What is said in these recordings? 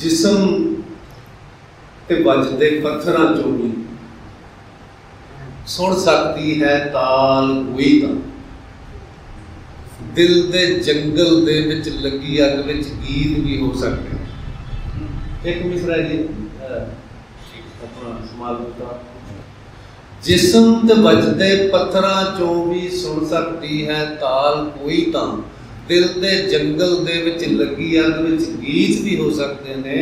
ਜਿਸਮ ਤੇ ਵੱਜਦੇ ਪੱਥਰਾਂ ਚੋਂ ਵੀ। ਸੁਣ ਸਕਦੀ ਹੈ ਤਾਲ ਕੋਈ ਤਾਂ। ਦਿਲ ਦੇ ਜੰਗਲ ਦੇ ਵਿੱਚ ਲੱਗੀ ਅੱਗ ਵਿੱਚ ਗੀਤ ਵੀ ਹੋ ਸਕਦੇ। ਨੇ। ਇੱਕ ਮਿਸਰਾ ਜੀ ਆਪਣਾ ਸਮਾਲ ਦਾ ਜਿਸਮ ਤੇ ਵੱਜਦੇ ਪੱਥਰਾਂ ਚੋਂ ਵੀ ਸੁਣ ਸਕਦੀ ਹੈ ਤਾਲ ਕੋਈ ਤਾਂ। ਦਿਲ ਦੇ ਜੰਗਲ ਦੇ ਵਿੱਚ ਲੱਗੀ ਅੱਗ ਵਿੱਚ ਗੀਤ ਵੀ ਹੋ ਸਕਦੇ ਨੇ।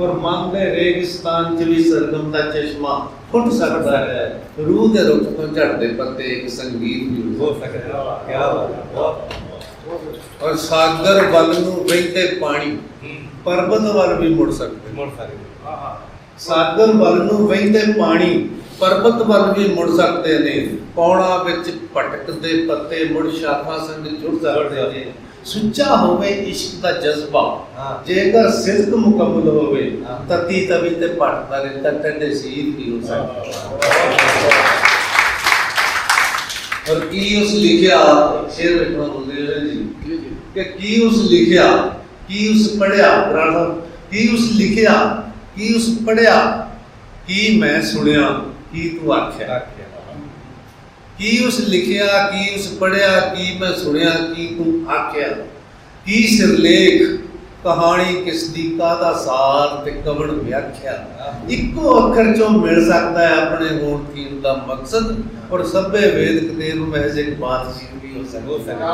ਔਰ ਮਨ ਦੇ ਰੇਗਿਸਤਾਨ 'ਚ ਵੀ ਸਰਗਮ ਦਾ ਚਸ਼ਮਾ ਫੁੱਟ ਸਕਦਾ ਹੈ। ਰੂਹ ਦੇ ਰੁੱਖ ਤੋਂ ਝੜਦੇ ਪੱਤੇ ਇੱਕ ਸੰਗੀਤ ਵੀ ਹੋ ਸਕਦਾ ਹੈ। ਕੀ ਬਾਤ ਔਰ ਸਾਗਰ ਵੱਲ ਨੂੰ ਵਹਿੰਦੇ ਪਾਣੀ ਪਰਬਤ ਵੱਲ ਵੀ ਮੁੜ ਸਕਦੇ। ਮੁੜ ਸਕਦੇ ਸਾਗਰ ਵੱਲ ਨੂੰ ਵਹਿੰਦੇ ਪਾਣੀ ਪਰਬਤ ਵੱਲ ਵੀ ਮੁੜ ਸਕਦੇ ਨੇ। ਪੌਣਾ ਵਿੱਚ ਭਟਕਦੇ ਪੱਤੇ ਮੁੜ ਸ਼ਾਖਾ ਸੰਗ ਜੁੜ ਸਕਦੇ ਨੇ। ਸੁੱਚਾ ਹੋਵੇ ਇਸ਼ਕ ਦਾ ਜਜ਼ਬਾ ਜੇਕਰ ਸਿਦਕ ਮੁਕੰਮਲ ਹੋਵੇ। ਤਤੀ ਤਵੀ ਤੇ ਭਟਕਦਾ ਰਹਿੰਦਾ ਟੰਡੇ ਸੀਰ ਵੀ ਹੋ ਸਕਦਾ। ਔਰ ਕੀ ਉਸ ਲਿਖਿਆ ਸ਼ੇਰ ਵੇਖਣਾ ਰਹੇ ਜੀ? ਕਿ ਕੀ ਉਸ ਲਿਖਿਆ ਕੀ ਉਸ ਪੜਿਆ ਰਾਣਾ ਕੀ ਉਸ ਲਿਖਿਆ ਕੀ ਉਸ ਪੜਿਆ ਕੀ ਮੈਂ ਸੁਣਿਆ ਕੀ ਤੂੰ ਆਖਿਆ। ਕੀ ਉਸ ਲਿਖਿਆ, ਕੀ ਉਸ ਪੜਿਆ ਕੀ ਮੈਂ ਸੁਣਿਆ, ਕੀ ਤੂੰ ਆਖਿਆ? ਕੀ ਸਿਰਲੇਖ ਕਹਾਣੀ ਕਿਸ ਦੀ ਕਾਹਦਾ ਸਾਰ ਤੇ ਕਵਣ ਵਿਆਖਿਆ? ਇੱਕੋ ਅੱਖਰ ਚੋਂ ਮਿਲ ਸਕਦਾ ਹੈ ਆਪਣੇ ਹੋਣ ਕੀਨ ਦਾ ਮਕਸਦ ਔਰ ਸਭੇ ਵੇਦ ਕਦੇ ਨੂੰ ਮਹਿਜ਼ ਇੱਕ ਬਾਤ ਸੀ ਵੀ ਹੋ ਸਕਦਾ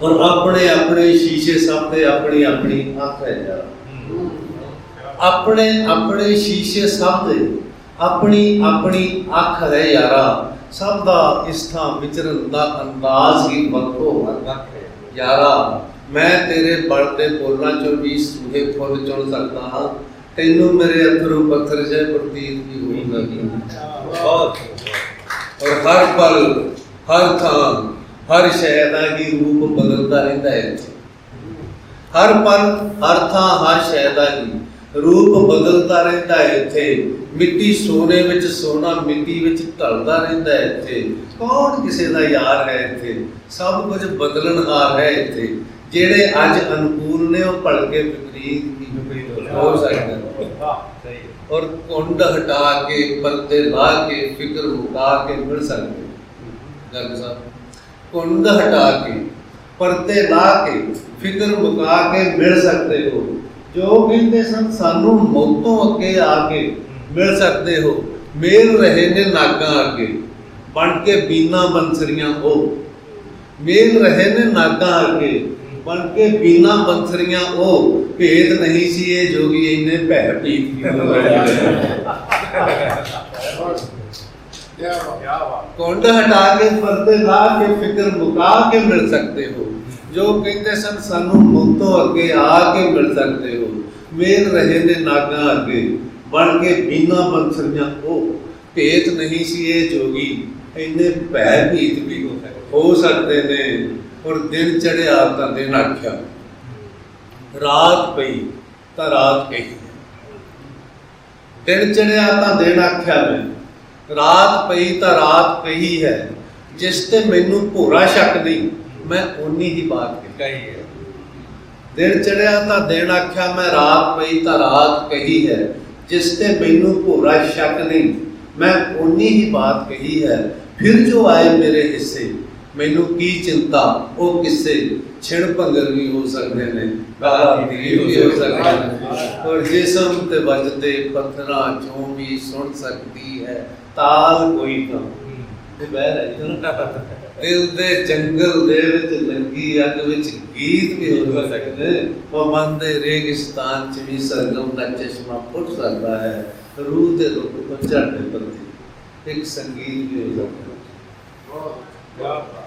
ਔਰ ਆਪਣੇ ਆਪਣੇ ਸ਼ੀਸ਼ੇ ਸਾਹਮਣੇ ਆਪਣੀ ਆਪਣੀ ਅੱਖ ਹੈ ਯਾਰ। ਆਪਣੇ ਆਪਣੇ ਸ਼ੀਸ਼ੇ ਸਾਹਮਣੇ ਆਪਣੀ ਆਪਣੀ ਅੱਖ ਹੈ ਯਾਰਾ, ਸਭ ਦਾ ਇਸ ਥਾਂ ਵਿਚਰਨ ਦਾ ਅੰਦਾਜ਼ ਹੀ ਵੱਖੋ ਵੱਖ ਹੈ। ਯਾਰਾ, ਮੈਂ ਤੇਰੇ ਬਲਦੇ ਬੋਲਾਂ ਚੋਂ ਵੀ ਸੂਹੇ ਫੁੱਲ ਚੁਣ ਸਕਦਾ ਹਾਂ। ਤੈਨੂੰ ਮੇਰੇ ਅਥਰੂ ਪੱਥਰ ਜੇ ਪ੍ਰਤੀਤ ਵੀ ਹੋਊਗਾ ਬਹੁਤ ਔਰ ਹਰ ਪਲ, ਹਰ ਥਾਂ, ਹਰ ਸ਼ੈ ਦਾ ਹੀ ਰੂਪ ਬਦਲਦਾ ਰਹਿੰਦਾ ਹੈ। ਹਰ ਪਲ, ਹਰ ਥਾਂ, ਹਰ ਸ਼ੈ ਦਾ ਹੀ ਰੂਪ ਬਦਲਦਾ ਰਹਿੰਦਾ ਹੈ ਇੱਥੇ। ਮਿੱਟੀ ਸੋਨੇ ਵਿੱਚ ਸੋਨਾ ਮਿੱਟੀ ਵਿੱਚ ਢਲਦਾ ਰਹਿੰਦਾ ਹੈ ਇੱਥੇ। ਕੌਣ ਕਿਸੇ ਦਾ ਯਾਰ ਹੈ ਇੱਥੇ? ਸਭ ਕੁਝ ਬਦਲਣਹਾਰ ਹੈ ਇੱਥੇ। ਜਿਹੜੇ ਅੱਜ ਅਨੁਕੂਲ ਨੇ ਉਹ ਭਲਕੇ ਵਿਪਰੀਤ ਵੀ ਹੋ ਸਕਦੇ ਨੇ ਸਹੀ ਔਰ ਕੁੰਡ ਹਟਾ ਕੇ ਪਰਦੇ ਲਾ ਕੇ ਫਿਕਰ ਮੁਕਾ ਕੇ ਮਿਲ ਸਕਦੇ। ਜਗ ਸਾਹਿਬ ਕੁੰਡ ਹਟਾ ਕੇ ਪਰਦੇ ਲਾ ਕੇ ਫਿਕਰ ਮੁਕਾ ਕੇ ਮਿਲ ਸਕਦੇ ਹੋ। ਜੋ ਕਹਿੰਦੇ ਸਨ ਸਾਨੂੰ ਮੌਤੋਂ ਅੱਗੇ ਆ ਕੇ ਮਿਲ ਸਕਦੇ ਹੋ। ਮੇਲ ਰਹੇ ਨੇ ਨਾਗਾਂ ਅੱਗੇ। ਬਣ ਕੇ ਬੀਨਾ ਬੰਸਰੀਆਂ ਉਹ ਮੇਲ ਰਹੇ ਨੇ ਨਾਗਾਂ ਅੱਗੇ। ਬਣ ਕੇ ਬੀਨਾ ਬੰਸਰੀਆਂ ਉਹ ਭੇਦ ਨਹੀਂ ਸੀ ਇਹ ਜੋਗੀ ਇੰਨੇ ਭੈ ਪੀਤ ਕਿਉਂ ਕੁੰਡ ਹਟਾ ਕੇ ਪਰਦੇ ਲਾ ਕੇ ਫਿਕਰ ਮੁਕਾ ਕੇ ਮਿਲ ਸਕਦੇ ਹੋ। ਜੋ ਕਹਿੰਦੇ ਸਨ, ਸਾਨੂੰ ਮੌਤੋਂ ਅੱਗੇ ਆ ਕੇ ਮਿਲ ਸਕਦੇ ਹੋ। ਮੇਲ ਰਹੇ ਨੇ ਨਾਗਾਂ ਅੱਗੇ। ਬਣ ਕੇ ਬੀਨਾ ਬੰਸਰੀਆਂ ਉਹ ਭੇਤ ਨਹੀਂ ਸੀ ਇਹ ਜੋਗੀ। ਇੰਨੇ ਭੈ ਭੀਤ ਵੀ ਹੋ ਸਕਦੇ ਨੇ। ਔਰ ਦਿਨ ਚੜਿਆ ਤਾਂ ਦਿਨ ਆਖਿਆ। ਰਾਤ ਪਈ ਤਾਂ ਰਾਤ ਕਹੀ। ਦਿਨ ਚੜਿਆ ਤਾਂ ਦਿਨ ਆਖਿਆ ਮੈਂ। ਰਾਤ ਪਈ ਤਾਂ ਰਾਤ ਕਹੀ ਹੈ। ਜਿਸ ਤੇ ਮੈਨੂੰ ਭੋਰਾ ਸ਼ੱਕ ਨਹੀਂ। ਮੈਂ ਓਨੀ ਹੀ ਬਾਤ ਕਹੀ ਹੈ। ਦਿਨ ਚੜਿਆ ਤਾਂ ਦਿਨ ਆਖਿਆ ਮੈਂ ਰਾਤ ਪਈ ਤਾਂ ਰਾਤ ਕਹੀ ਹੈ। ਜਿਸ ਤੇ ਮੈਨੂੰ ਭੋਰਾ ਸ਼ੱਕ ਨਹੀਂ ਮੈਂ ਓਨੀ ਹੀ ਬਾਤ ਕਹੀ ਹੈ। ਫਿਰ ਜੋ ਆਏ ਮੇਰੇ ਹਿੱਸੇ ਮੈਨੂੰ ਕੀ ਚਿੰਤਾ ਉਹ ਕਿਸੇ? ਛਿੜ ਭੰਗਰ ਵੀ ਹੋ ਸਕਦੇ ਨੇ ਗਾਲਾਂ ਦੀ ਵੀ ਹੋ ਸਕਦੇ ਨੇ। ਔਰ ਜਿਸਮ ਤੇ ਵੱਜਦੇ ਪੱਥਰਾਂ ਚੋਂ ਵੀ ਸੁਣ ਸਕਦੀ ਹੈ ਤਾਲ ਕੋਈ ਤਾਂ ਬਹਿ ਹੈ ਜੀ ਦਿਲ ਜੰਗਲ ਦੇ ਵਿੱਚ ਲੱਗੀ ਅੱਗ ਵਿੱਚ ਗੀਤ ਵੀ ਹੋ ਸਕਦੇ ਉਹ ਮਨ ਦੇ ਰੇਗਿਸਤਾਨ ਚ ਵੀ ਸਰਗਮ ਦਾ ਚਸ਼ਮਾ ਫੁੱਟ ਸਕਦਾ ਹੈ। ਰੂਹ ਦੇ ਰੁੱਖ ਤੋਂ ਝੜਦੇ ਪੱਤੇ ਇੱਕ ਸੰਗੀਤ ਵੀ ਹੋ ਸਕਦਾ ਹੈ। ਬਹੁਤ।